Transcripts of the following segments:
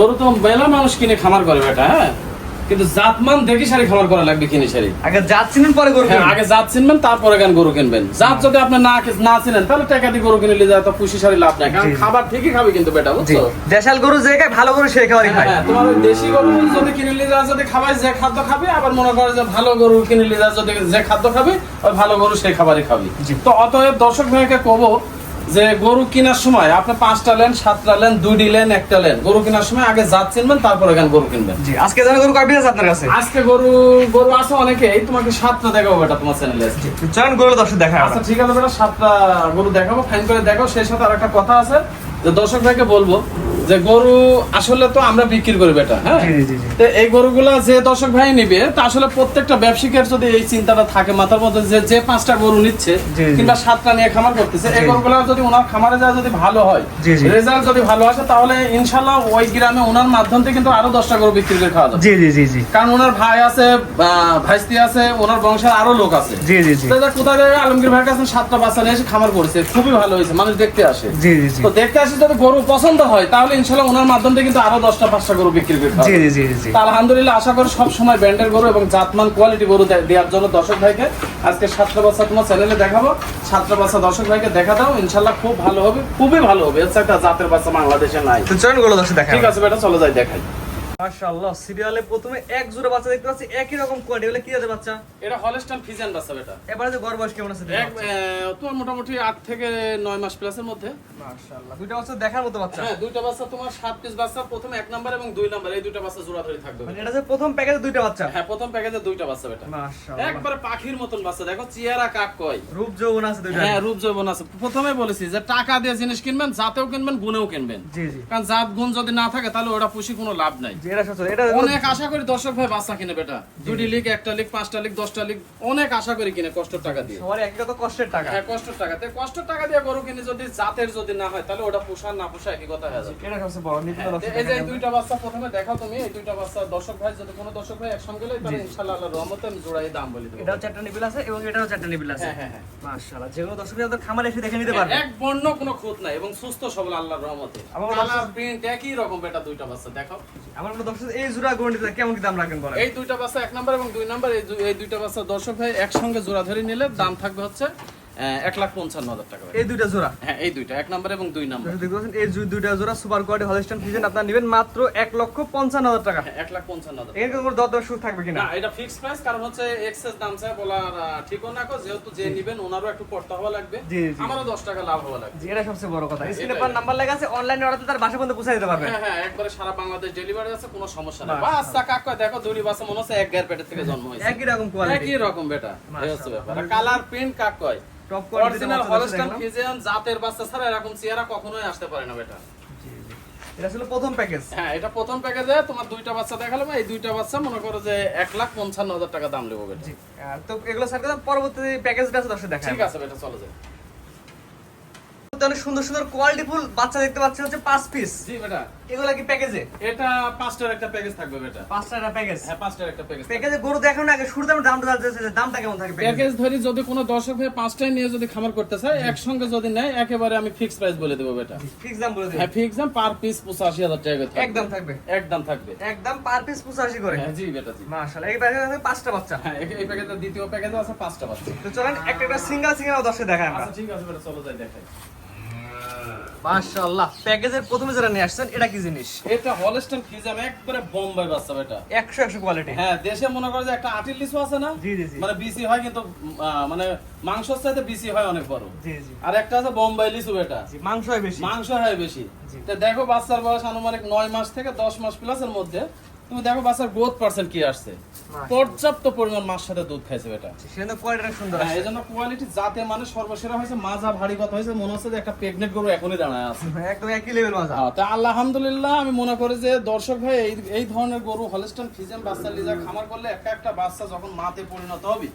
গরু তো মেলা মানুষ কিনে খামার করে বেটা হ্যাঁ? কিন্তু জাতমান দেখে সারি খামার করা লাগবে কিনে সারি। আগে যাচ্ছিলেন পরে গরু হ্যাঁ, আগে জাত চিনবেন তারপরে গান গরু কিনবেন। জাত যদি আপনি না না চিনেন তাহলে টাকা দিয়ে গরু কিনে নিয়ে যায় তো পুষি সারি লাভ নাই। কারণ। খাবার ঠিকই খাবে কিন্তু বেটা বুঝছ? দেশাল গরু যে খায় ভালো গরু সে খাওয়ারই খায়। হ্যাঁ, তোমার ওই দেশি গরু যদি কিনে নিয়ে যায় যদি খাবাই যে খাদ্য খাবে আবার মনে করে যে ভালো গরু কিনে নিয়ে যায় যদি যে খাদ্য খাবে ওই ভালো গরু সেই খাবারই খাবে। তো অতএব দর্শক ভাইকে কব যে গরু কেনার সময় আপনি পাঁচটা লেন সাতটা লেন দুইটি লেন একটা লেন। গরু কেনার সময় আগে জাত চিনবেন তারপরে এখানে গরু কিনবেন। জি আজকে জানা গরু কয় আছে আপনার কাছে? আজকে গরু গরু আছে অনেকে এই তোমাকে সাতটা দেখাবো বেটা তোমার চ্যানেলে আজকে চলেন গরু দর্শক দেখা আচ্ছা ঠিক আছে বেটা সাতটা গরু দেখাবো ফাইন করে দেখো সেই সাথে আর একটা কথা আছে যে দর্শক ভাইকে বলব যে গরু আসলে তো আমরা বিক্রি করি বেটা হ্যাঁ। তো এই গরুগুলা যে দর্শক ভাই নিবে তা আসলে প্রত্যেকটা ব্যবসায়িকের যদি এই চিন্তাটা থাকে মাথার মধ্যে যে যে পাঁচটা গরু নিচ্ছে। কিংবা সাতটা নিয়ে খামার করতেছে এই। গরুগুলা যদি ওনার খামারে যায় যদি ভালো হয়। রেজাল্ট যদি ভালো আসে তাহলে ইনশাল্লাহ ওই গ্রামে ওনার মাধ্যম থেকে কিন্তু আরও দশটা গরু বিক্রি করে খাওয়া যাবে জি জি জি জি কারণ ওনার ভাই আছে ভাইস্তি আছে ওনার বংশের আরও লোক আছে জি জি জি কোথায় থেকে আলমগীর ভাইয়ের কাছে সাতটা বাচ্চা নিয়ে এসে খামার করেছে খুবই ভালো হয়েছে মানুষ দেখতে আসে জি জি তো দেখতে আসে যদি গরু পছন্দ হয় তাহলে ইনশাল্লাহ ওনার মাধ্যম কিন্তু আরও দশটা পাঁচটা গরু বিক্রি করতে জি জি জি জি। আলহামদুলিল্লাহ আশা করি সব সময় ব্র্যান্ডের গরু এবং জাতমান কোয়ালিটি গরু দেওয়ার জন্য দর্শক ভাইকে আজকে সাতটা বাচ্চা তোমার চ্যানেলে দেখাবো। সাতটা বাচ্চা দর্শক ভাইকে দেখা দাও ইনশাল্লাহ খুব ভালো হবে খুবই ভালো হবে। এর একটা জাতের বাচ্চা বাংলাদেশে নাই। তো চলেন গরু দেখা ঠিক আছে বেটা চলে যাই দেখাই। মাশাআল্লাহ সিরিয়ালে প্রথমে এক জোড়া বাচ্চা দেখতে পাচ্ছি একই রকম কোয়ালিটি এগুলো কি জাতের বাচ্চা? এটা হলস্টাইন ফিজিয়ান বাচ্চা এবারে যে গড় বয়স কেমন আছে তোমার মোটামুটি আট থেকে নয় মাস প্লাসের মধ্যে। মাশাআল্লাহ দুইটা বাচ্চা দেখার মতো বাচ্চা। হ্যাঁ দুইটা বাচ্চা তোমার সাত পিস বাচ্চা প্রথম এক নাম্বার এবং দুই নাম্বার এই দুইটা বাচ্চা জোড়া ধরে থাকবে। মানে এটা যে প্রথম প্যাকেজে দুইটা বাচ্চা? হ্যাঁ প্রথম প্যাকেজে দুইটা বাচ্চা মাশাআল্লাহ। একবারে পাখির মতন বাচ্চা দেখো চেহারা কাক কয়। রূপ যৌবন আছে দুইটা। হ্যাঁ রূপ যৌবন আছে। প্রথমে বলেছি যে টাকা দিয়ে জিনিস কিনবেন জাতেও কিনবেন গুণেও কিনবেন। জি জি। কারণ জাত গুণ যদি না থাকে তাহলে ওটা পুষি কোনো লাভ নাই। জি এটা অনেক আশা করি দর্শক ভাই বাচ্চা কিনে বেটা। দুটি লিগ একটা লিগ পাঁচটা লিগ দশটা লিগ অনেক আশা করি কিনে কষ্টের টাকা দিয়ে। সবার একই কত কষ্টের টাকা। হ্যাঁ কষ্টের টাকা। তে কষ্টের টাকা দিয়ে গরু কিনে যদি জাতের যদি না হয় তাহলে ওটা পোষা না পোষা একই কথা হয়ে যাবে। এটা সবচেয়ে বড় নীতি হ্যাঁ, এই যে দুইটা বাচ্চা প্রথমে দেখাও তুমি এই দুইটা বাচ্চা দর্শক ভাই যদি কোনো দর্শক ভাই একসঙ্গে লয় তাহলে ইনশাআল্লাহ আল্লাহর রহমতে আমি জোড়াই দাম বলে দেবো। এটাও চারটা নিবিল আছে এবং এটাও চারটা নিবিল আছে। হ্যাঁ হ্যাঁ হ্যাঁ। মাশাআল্লাহ যেগুলো দর্শক যাদের খামারে এসে দেখে নিতে পারবে। এক বর্ণ কোনো খুঁত নাই এবং সুস্থ সবল আল্লাহর রহমতে। আমার কালার প্রিন্ট একই রকম বেটা দুইটা বাচ্চা দেখো আমার এই কেমন কি দাম এই দুইটা বাচ্চা এক নাম্বার এবং দুই নাম্বার এই দুইটা বাচ্চা দর্শক ভাই একসঙ্গে জোড়া ধরে নিলে দাম থাকবে হচ্ছে এক লাখ পঞ্চান্ন হাজার টাকা এই দুইটা জোড়া? হ্যাঁ এই দুইটা এক নাম্বার এবং দুই নাম্বার। দেখতে পাচ্ছেন এই দুইটা জোড়া সুপার কোয়ালিটি হলস্টাইন ফিজিয়ান আপনারা নেবেন মাত্র এক লক্ষ পঞ্চান্ন হাজার টাকা। হ্যাঁ, এক লাখ পঞ্চান্ন হাজার এর কোনো দর দর সুদ থাকবে কিনা? না এটা ফিক্স প্রাইস কারণ হচ্ছে এক্সেস দাম চাই বলার ঠিকও না কো, যেহেতু যে নিবেন ওনারও একটু পড়তে হওয়া লাগবে। আমারও দশ টাকা লাভ হওয়া লাগবে। এটা সবচেয়ে বড় কথা। স্ক্রিনে পার নাম্বার লেখা আছে অনলাইনে অর্ডার তার বাসা পর্যন্ত পৌঁছে দিতে পারবে। হ্যাঁ হ্যাঁ একবারে সারা বাংলাদেশ ডেলিভারি আছে কোনো সমস্যা নেই। বাচ্চা কাকা দেখো দুরি বাচ্চা মনে হচ্ছে এক গায়ের পেটের থেকে জন্ম হয়েছে। একই রকম কোয়ালিটি একই রকম বেটা। কালার প্রিন্ট কাক কয়? টপ অরিজিনাল হলস্টাইন জাতের বাচ্চা ছাড়া এরকম চেহারা কখনোই আসতে পারে না বেটা। এটা ছিল প্রথম প্যাকেজ হ্যাঁ এটা প্রথম প্যাকেজে তোমার দুইটা বাচ্চা দেখালাম এই দুইটা বাচ্চা মনে করো যে এক লাখ পঞ্চান্ন হাজার টাকা দাম নেব বেটা। তো এগুলো স্যার পরবর্তী প্যাকেজটা আছে দশে দেখা ঠিক আছে বেটা চলে যায় অনেক সুন্দর সুন্দর কোয়ালিটি ফুল বাচ্চা দেখতে পাচ্ছি হচ্ছে পাঁচ পিস জি বেটা। এগুলা কি প্যাকেজে এটা পাঁচটার একটা প্যাকেজ থাকবে বেটা। পাঁচটা একটা প্যাকেজ হ্যাঁ পাঁচটার একটা প্যাকেজ প্যাকেজে গরু দেখানো আগে শুরুতে আমি দামটা জানতে দামটা কেমন থাকে প্যাকেজে প্যাকেজ ধরি যদি কোনো দর্শক ভাই পাঁচটায় নিয়ে যদি খামার করতে চায় একসঙ্গে যদি নেয় একেবারে আমি ফিক্স প্রাইস বলে দেবো বেটা। ফিক্স দাম বলে দিন হ্যাঁ ফিক্স দাম পার পিস পঁচাশি হাজার টাকা করে থাকবে। একদম থাকবে। একদম থাকবে। একদম পার পিস পঁচাশি করে। হ্যাঁ জি বেটা জি। মাশাআল্লাহ এই প্যাকেজে আছে পাঁচটা বাচ্চা। হ্যাঁ এই- প্যাকেজের দ্বিতীয় প্যাকেজে আছে পাঁচটা বাচ্চা। তো চলেন একটা একটা সিঙ্গেল সিঙ্গেল দর্শক দেখাই আমরা। আচ্ছা ঠিক আছে বেটা চলো যাই দেখাই। মাশাআল্লাহ প্যাকেজের প্রথমে যারা নিয়ে আসছেন এটা কি জিনিস? এটা হলস্টন একবারে বোম্বাই বাচ্চা বেটা। 100 100 কোয়ালিটি হ্যাঁ দেশে মনে করে যে একটা আটিল লিচু আছে না? জি জি মানে বিসি হয় কিন্তু মানে মাংসর চাইতে বিসি হয় অনেক বড়। জি জি। আর একটা আছে বোম্বাই লিচু জি মাংস হয় বেশি। মাংস হয় বেশি। তো দেখো বাচ্চার বয়স আনুমানিক নয় মাস থেকে দশ মাস প্লাস এর মধ্যে। তুমি দেখো বাচ্চার গ্রোথ পার্সেন্ট কি আসছে। পর্যাপ্ত পরিমাণ মাছ সাথে দুধ খাইছে এটা সেজন্য কোয়ালিটিটা সুন্দর হ্যাঁ, আছে। এই জন্য কোয়ালিটি যাতে মানে সর্বসেরা হয়েছে মাজা ভারী কথা হয়েছে মনে হচ্ছে যে একটা প্রেগনেন্ট গরু এখনই দাঁড়ায় আছে। একদম একই লেভেল মাজা। হ্যাঁ, তা আলহামদুলিল্লাহ আমি মনে করি যে দর্শক ভাই এই এই ধরনের গরু হলস্টন ফিজেন বাচ্চা লিজা খামার করলে একটা একটা বাচ্চা যখন মাতে পরিণত হবে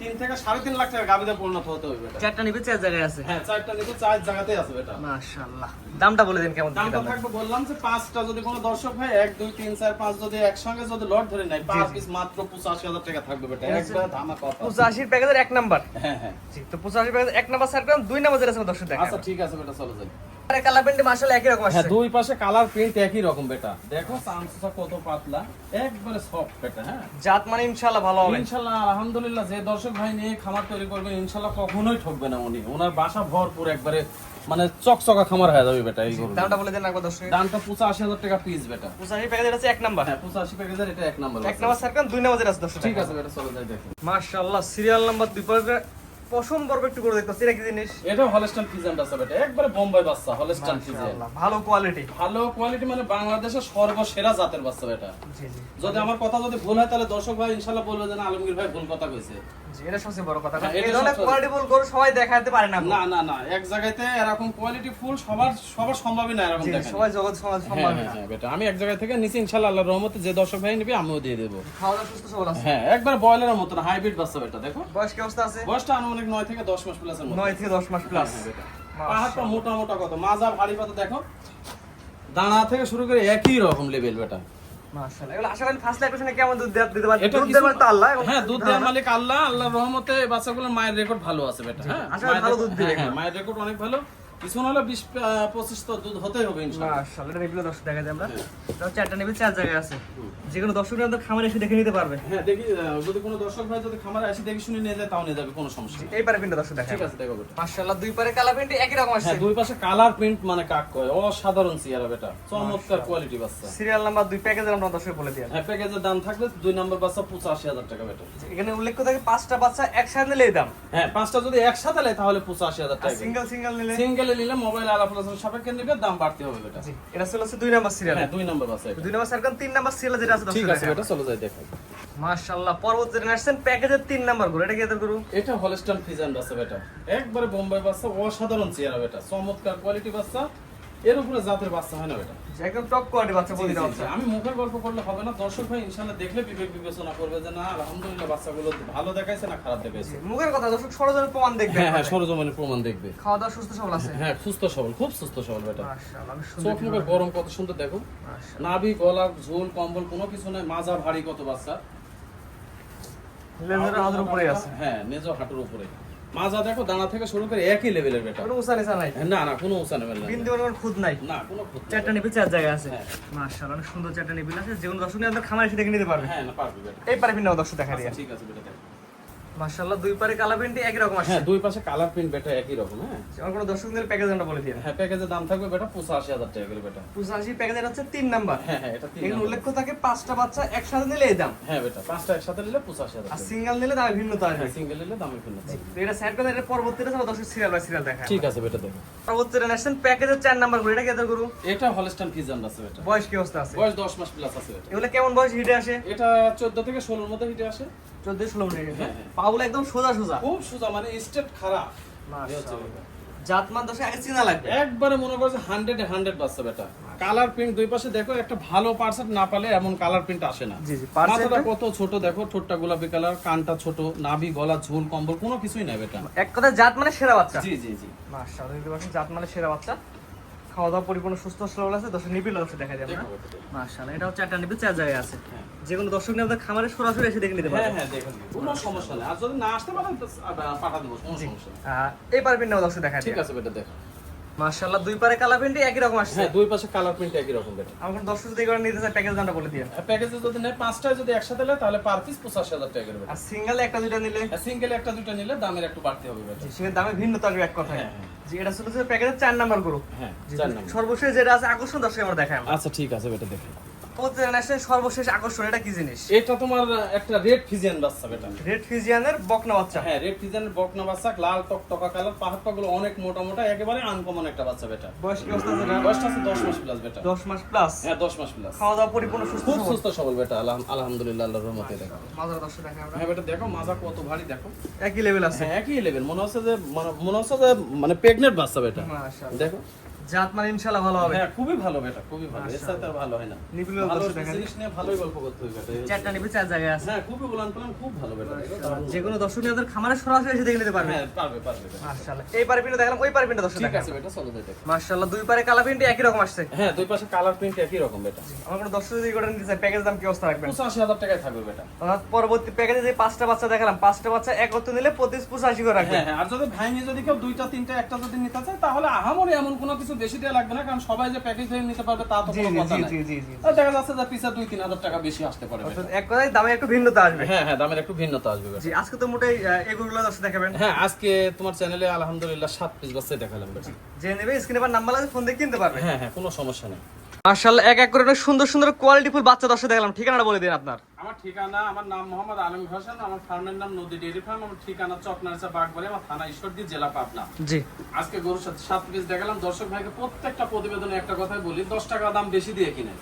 তিন থেকে সাড়ে তিন লাখ টাকা পরিণত হতে হবে চারটা নিবে চার জায়গায় আছে। হ্যাঁ চারটা নিতে চার জায়গাতেই আছে বেটা। মাশাআল্লাহ। দামটা বলে দিন কেমন দামটা থাকবে বললাম যে পাঁচটা যদি কোনো দর্শক ভাই এক দুই তিন চার পাঁচ যদি একসঙ্গে যদি লট ধরে নেয় পার পিস মাত্র পঁচাশি হাজার টাকা থাকবে বেটা একবার ধামা কথা পঁচাশির প্যাকেজের এক নাম্বার। হ্যাঁ হ্যাঁ। তো পঁচাশি প্যাকেজ এক নাম্বার পেলাম দুই নাম্বার যেটা আছে দর্শক দেখা আচ্ছা ঠিক আছে বেটা চলো যাই। কালার প্যান্টে মাশাআল্লাহ একই রকম হ্যাঁ দুই পাশে কালার প্রিন্ট একই রকম বেটা। দেখো চামচটা কত পাতলা একবারে সফট বেটা হ্যাঁ? জাত মানে ইনশাআল্লাহ ভালো হবে। ইনশাল্লাহ আলহামদুলিল্লাহ যে দর্শক ভাই নিয়ে খামার তৈরি করবে ইনশাল্লাহ কখনোই ঠকবে না উনি। ওনার বাসা ভরপুর একবারে মানে চকচকা খামার হয়ে যাবে বেটা এই গরু দামটা বলে দেন একবার দর্শক। দামটা টাকা পিস বেটা। পঁচাশি প্যাকেজ আছে এক নাম্বার। হ্যাঁ পঁচাশি প্যাকেজের এটা এক নাম্বার এক নাম্বার দুই নাম্বার আছে দর্শক। ঠিক আছে বেটা চলে যাই মাশাআল্লাহ সিরিয়াল নাম্বার দুই পশম বর্গ একটু করে দেখতেছি এটা কি জিনিস? এটা হলস্টান ফিজেন্ট আছে বেটা একবারে বোম্বাই বাচ্চা হলস্টান মাশাআল্লাহ ভালো কোয়ালিটি ভালো কোয়ালিটি মানে বাংলাদেশের সর্বসেরা জাতের বাচ্চা বেটা জি জি। যদি আমার কথা যদি ভুল হয় তাহলে দর্শক ভাই ইনশাল্লাহ বলবে যে না আলমগীর ভাই ভুল কথা কইছে। জি এটা সবচেয়ে বড় কথা। হ্যাঁ, এই ধরনের কোয়ালিটি বল গরু সবাই দেখাতে পারে না না না না এক জায়গাতে এরকম কোয়ালিটি ফুল সবার সবার সম্ভবই না এরকম জি, দেখেন। সবাই জগৎ সমাজ হ্যাঁ সম্মান হ্যাঁ হ্যাঁ বেটা আমি এক জায়গা থেকে নিচে ইনশাল্লাহ আল্লাহর রহমতে যে দর্শক ভাই নিবে আমিও দিয়ে দেবো। খাওয়া দাওয়া সুস্থ সবল আছে। হ্যাঁ একবার বয়লারের মতন হাইব্রিড বাচ্চা বেটা দেখো। বয়স কি অবস্থা আছে? বয়সটা আনুমানিক নয় থেকে দশ মাস প্লাসের মধ্যে। নয় থেকে দশ মাস প্লাস হ্যাঁ, বেটা। পাহাড়টা মোটা মোটা কত? মাজা ভারী পাতা দেখো। দানা থেকে শুরু করে একই রকম লেভেল বেটা। হ্যাঁ মায়ের রেকর্ড ভালো আছে বেটা। হ্যাঁ হ্যাঁ, হ্যাঁ, মায়ের রেকর্ড অনেক ভালো। কিছু না হলে বিশ পঁচিশ তো দুধ হতেই হবে ইনশাল্লাহ। মাশাআল্লাহ এটা রেগুলার দর্শক দেখা যায় আমরা চারটা নেবে চার জায়গায় আছে। যে কোনো আমাদের খামারে এসে দেখে নিতে পারবে। হ্যাঁ দেখি যদি কোনো দর্শক ভাই যদি খামারে আসি দেখি শুনে নিয়ে যায় তাও নিয়ে যাবে কোনো সমস্যা নেই। এই পারে পিনটা দর্শক দেখা ঠিক আছে দেখো বেটা মাশাআল্লাহ দুই পারে কালা প্যান্ট একই রকম আসছে। হ্যাঁ দুই পাশে কালার প্রিন্ট মানে কাক কয়? অসাধারণ বেটা। চমৎকার কোয়ালিটি বাচ্চা। সিরিয়াল নাম্বার দুই প্যাকেজের আমরা দর্শক বলে দিই। হ্যাঁ প্যাকেজের দাম থাকবে দুই নম্বর বাচ্চা পঁচাশি হাজার টাকা বেটা। এখানে উল্লেখ করে থাকে পাঁচটা বাচ্চা একসাথে নিলে দাম। হ্যাঁ পাঁচটা যদি একসাথে নেয় তাহলে পঁচাশি হাজার আর টাকা সিঙ্গেল সিঙ্গেল নিলে? সিঙ্গেলে নিলে মোবাইল আলাপ আলোচনার সাপেক্ষে নিবে দাম বাড়তে হবে এটা এটা ছিল আছে দুই নাম্বার সিরিয়াল হ্যাঁ দুই নম্বর আছে। দুই নাম্বার সার্কান তিন নাম্বার সিরিয়াল যেটা আছে ঠিক আছে এটা চলে যায় দেখো। মাশাআল্লাহ পরবর্তী জেনারেশন প্যাকেজের তিন নাম্বারগুলো এটা কি এদের গুরু? এটা হলস্টন ফিজান বাচ্চা বেটা। একবারে বোম্বাই বাচ্চা অসাধারণ চেয়ারা বেটা। চমৎকার কোয়ালিটি বাচ্চা এর উপরে জাতের বাচ্চা হয় না বেটা। একদম টপ কোয়ালিটি বাচ্চা জি, প্রতিটা বাচ্চা আমি মুখের গল্প করলে হবে না। দর্শক ভাই ইনশাল্লাহ দেখলে বিবেক বিবেচনা করবে যে না আলহামদুলিল্লাহ বাচ্চাগুলো ভালো দেখাইছে না খারাপ দেখাইছে? মুখের কথা দর্শক প্রমাণ দেখবে হ্যাঁ হ্যাঁ প্রমাণ দেখবে। খাওয়া দাওয়া সুস্থ সবল আছে? হ্যাঁ সুস্থ সবল খুব সুস্থ সবল আমি চোখ মুখের গরম কত সুন্দর দেখো। নাভি গলা ঝোল কম্বল কোনো কিছু নাই মাজা ভারী কত বাচ্চা। লেজের হাতের উপরে আছে। হ্যাঁ মেজ হাঁটুর উপরে মাজা দেখো দানা থেকে শুরু করে একই লেভেলের বেটা কোনো উসা নাই। না না কোনো উসা নেবেল না বিন্দু কোনো খুদ নাই। না কোনো খুদ। চারটা নিপি চার জায়গা আছে। হ্যাঁ। মাশাআল্লাহ অনেক সুন্দর চারটা আছে। যে কোনো দর্শক নিয়ে খামার এসে দেখে নিতে পারবে। হ্যাঁ না পারবে এই দর্শক দেখা দিয়ে। আচ্ছা, ঠিক আছে বেটা। মাশাআল্লাহ দুই পারে কালা প্যান্টি একই রকম আসছে। হ্যাঁ দুই পাশে কালার প্রিন্ট বেটা একই রকম হ্যাঁ। আমার কোনো দর্শক নিয়ে প্যাকেজ আমরা বলে দিই হ্যাঁ প্যাকেজের দাম থাকবে বেটা পঁচাশি হাজার টাকা করে বেটা। পঁচাশি প্যাকেজের হচ্ছে তিন নাম্বার। হ্যাঁ হ্যাঁ এটা তিন এখানে নম্বর। উল্লেখ থাকে পাঁচটা বাচ্চা একসাথে নিলে এই দাম। হ্যাঁ বেটা পাঁচটা একসাথে নিলে পঁচাশি হাজার আর সিঙ্গেল নিলে তার ভিন্নতা আসবে। হ্যাঁ সিঙ্গেল নিলে দামে ভিন্ন থাকবে। তো এটা সাইড করে এটা পরবর্তীতে সব দর্শক সিরিয়াল বাই সিরিয়াল দেখা ঠিক আছে বেটা দেখো। পরবর্তী জেনারেশন প্যাকেজের চার নাম্বারগুলো এটা কেদের গুরু? এটা হলস্টান ফিজান আছে বেটা। বয়স কি অবস্থা আছে? বয়স দশ মাস প্লাস আছে বেটা। এগুলো কেমন বয়স হিটে আসে? এটা চোদ্দ থেকে ষোলোর মধ্যে হিটে আসে। মিনিট হ্যাঁ, হ্যাঁ। পাগুলো একদম সোজা সোজা। খুব সোজা মানে স্টেট খারাপ। এই হচ্ছে মাশাআল্লাহ। ব্যাপার। জাতমান দশে আগে চিনা লাগবে। একবারে মনে করছে হান্ড্রেড হান্ড্রেড বাচ্চা বেটা কালার প্রিন্ট দুই পাশে দেখো একটা ভালো পার্সেন্ট না পালে এমন কালার প্রিন্ট আসে না। মাথাটা কত ছোট দেখো ঠোঁটটা গোলাপি কালার কানটা ছোট নাভি গলা ঝুল কম্বল কোনো কিছুই নাই বেটা এক কথা জাত মানে সেরা বাচ্চা। জি জি জি। মাশাআল্লাহ জাত মানে সেরা বাচ্চা। খাওয়া দাওয়া পরিপূর্ণ সুস্থ সবল আছে দশ নিবিল আছে দেখা যাবে না। দেখো দেখো। মাশাআল্লাহ এটা হচ্ছে একটা নিবিল চার জায়গায় আছে। হ্যাঁ। যে কোনো দর্শক নিয়ে আমাদের খামারে সরাসরি এসে দেখে নিতে হ্যাঁ পারবে হ্যাঁ দেখুন কোনো সমস্যা নেই। আর যদি না আসতে পারেন পাঠা দেবো কোনো সমস্যা এই পারবেন না দর্শক দেখা ঠিক আছে বেটা দেখো। মাশাআল্লাহ দুই পারে কালার প্রিন্ট একই রকম আসছে। হ্যাঁ দুই পাশে কালার প্রিন্ট একই রকম বেটা আমার দর্শক যদি করে নিতে চাই প্যাকেজ দামটা বলে দিয়ে প্যাকেজে যদি নেয় পাঁচটা যদি একসাথে নেয় তাহলে পার পিস পঁচাশি হাজার টাকা করবে আর সিঙ্গেল একটা দুইটা নিলে? সিঙ্গেল একটা দুইটা নিলে দামের একটু বাড়তি হবে ভাই সিঙ্গেল দামে ভিন্নতা আসবে এক কথায়। হ্যাঁ, হ্যাঁ। যে এটা ছিল যে প্যাকেজের চার নাম্বার গ্রুপ হ্যাঁ চার নাম্বার। সর্বশেষ যেটা আছে আকর্ষণ দর্শক আমরা দেখাই। আচ্ছা ঠিক আছে বেটা দেখো জেনারেশনের সর্বশেষ আকর্ষণ এটা কি জিনিস? এটা তোমার একটা রেড ফিজিয়ান বাচ্চা বেটা। রেড ফিজিয়ানের বকনা বাচ্চা। হ্যাঁ রেড ফিজিয়ানের বকনা বাচ্চা লাল টকটকা কালার পাহাড় পাগুলো অনেক মোটা মোটা একেবারে আনকমন একটা বাচ্চা বেটা। বয়স কি অবস্থা আছে এটা? বয়সটা আছে দশ মাস প্লাস বেটা। দশ মাস প্লাস হ্যাঁ দশ মাস প্লাস খাওয়া দাওয়া পরিপূর্ণ সুস্থ খুব সুস্থ সবল বেটা আলহামদুলিল্লাহ আল্লাহর রহমতে দেখো। মাজার দর্শক দেখাই আমরা। হ্যাঁ বেটা দেখো মাজা কত ভারী দেখো। একই লেভেল আছে। হ্যাঁ একই লেভেল মনে হচ্ছে যে মানে- হচ্ছে যে মানে প্রেগনেন্ট বাচ্চা বেটা। মাশাআল্লাহ। দেখো। জাত মানে ইনশাআল্লাহ ভালো হবে। হ্যাঁ খুবই ভালো বেটা খুবই ভালো। এর সাথে ভালো হয় না। ভালো। জিনিস নিয়ে ভালোই গল্প করতে হবে বেটা চারটা চার জায়গায় আছে। হ্যাঁ খুবই উলান পালান খুব ভালো বেটা যে কোনো দর্শক নিয়ে খামারে সরাসরি এসে দেখে নিতে পারবে। হ্যাঁ পারবে পারবে মাশাআল্লাহ। এই পারে পিনটা দেখলাম ওই পারে পিনটা দর্শক ঠিক আছে বেটা চলো যাই দেখো। মাশাআল্লাহ দুই পারে কালা পিনটি একই রকম আসছে। হ্যাঁ দুই পাশে কালার প্রিন্ট একই রকম বেটা। আমার কোনো দর্শক যদি এগুলো নিতে চায় প্যাকেজ দাম কি অবস্থা রাখবেন? পঁচাশি হাজার টাকায় থাকবে বেটা। অর্থাৎ পরবর্তী প্যাকেজে যে পাঁচটা বাচ্চা দেখালাম পাঁচটা বাচ্চা একত্র নিলে পঁচিশ পঁচাশি করে রাখবেন। হ্যাঁ হ্যাঁ আর যদি ভাঙে যদি কেউ দুইটা তিনটা একটা যদি নিতে চায় তাহলে আহামরি এমন কোনো কিছু বেশি দেওয়া লাগবে না কারণ সবাই যে প্যাকেজ হয়ে নিতে পারবে তা তো কোনো কথা আর দেখা যাচ্ছে যে পিসা দুই তিন হাজার টাকা বেশি আসতে পারে এক কথায় দামে একটু ভিন্নতা আসবে। হ্যাঁ হ্যাঁ দামের একটু ভিন্নতা আসবে। জি আজকে তো মোটাই এগুলো দর্শক দেখাবেন। হ্যাঁ আজকে তোমার চ্যানেলে আলহামদুলিল্লাহ সাত পিস বাচ্চাই দেখালাম। যে নেবে স্ক্রিনে আবার নাম্বার আছে ফোন দিয়ে কিনতে পারবে। হ্যাঁ হ্যাঁ কোনো সমস্যা নেই। মাশাআল্লাহ এক এক করে সুন্দর সুন্দর কোয়ালিটিফুল বাচ্চা দর্শক দেখালাম। ঠিকানাটা বলে দিন আপনার। আমার ঠিকানা আমার নাম মোহাম্মদ আলম হোসেন আমার ফার্মের নাম নদী ডেয়ারি ফার্ম আমার ঠিকানা চকনারচা বাগবাড়ি আমার থানা ঈশ্বরদী জেলা পাবনা। জি। আজকে গরুর সাথে সাত পিস দেখালাম। দর্শক ভাইকে প্রত্যেকটা প্রতিবেদনে একটা কথাই বলি দশ টাকা দাম বেশি দিয়ে কিনে।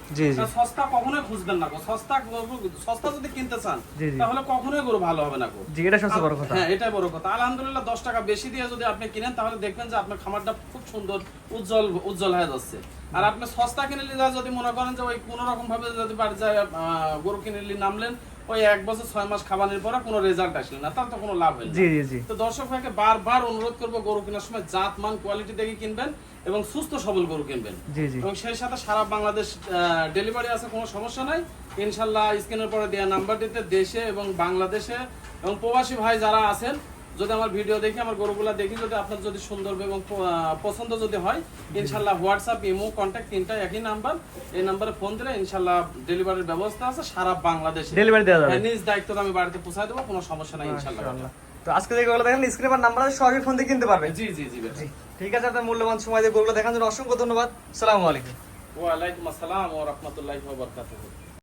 সস্তা কখনোই খুঁজবেন না গো। সস্তা গরু- সস্তা যদি কিনতে চান। তাহলে কখনোই গরু ভালো হবে না গো। জি এটা সবচেয়ে বড় কথা। হ্যাঁ এটাই বড় কথা। আলহামদুলিল্লাহ দশ টাকা বেশি দিয়ে যদি আপনি কিনেন তাহলে দেখবেন যে আপনার খামারটা খুব সুন্দর উজ্জ্বল উজ্জ্বল হয়ে যাচ্ছে। আর আপনি সস্তা কিনে নিলে যদি মনে করেন যে ওই কোনো রকম ভাবে যদি বাড়ি যায় গরু কিনে নিলে নামলেন ওই এক বছর ছয় মাস খাবানের পরে কোনো রেজাল্ট আসলে না তার তো কোনো লাভ হলো জি জি জি। তো দর্শক ভাইকে বারবার অনুরোধ করব গরু কেনার সময় জাত মান কোয়ালিটি দেখে কিনবেন এবং সুস্থ সবল গরু কিনবেন। জি জি। এবং সেই সাথে সারা বাংলাদেশ ডেলিভারি আছে কোনো সমস্যা নাই। ইনশাল্লাহ স্ক্রিনের পরে দেওয়া নাম্বারটিতে দেশে এবং বাংলাদেশে এবং প্রবাসী ভাই যারা আছেন যদি আমার ভিডিও দেখি আমার গরুগুলা দেখি যদি আপনার যদি সুন্দর এবং পছন্দ যদি হয় ইনশাল্লাহ হোয়াটসঅ্যাপ ইমো কন্ট্যাক্ট তিনটা একই নাম্বার এই নাম্বারে ফোন দিলে ইনশাল্লাহ ডেলিভারির ব্যবস্থা আছে সারা বাংলাদেশে। ডেলিভারি দেওয়া যাবে। হ্যাঁ, নিজ দায়িত্ব আমি বাড়িতে পৌঁছায় দেবো কোনো সমস্যা নাই ইনশাল্লাহ। তো আজকে যে গরুগুলো দেখেন স্ক্রিনে আবার নাম্বার আছে সরাসরি ফোন দিয়ে কিনতে পারবে জি জি। জি ঠিক আছে আপনার মূল্যবান সময় দিয়ে গরুগুলো দেখার জন্য অসংখ্য ধন্যবাদ। সালামু আলাইকুম। ওয়ালাইকুম আসসালাম ওয়া রাহমাতুল্লাহি ওয়া বারাকাতুহু।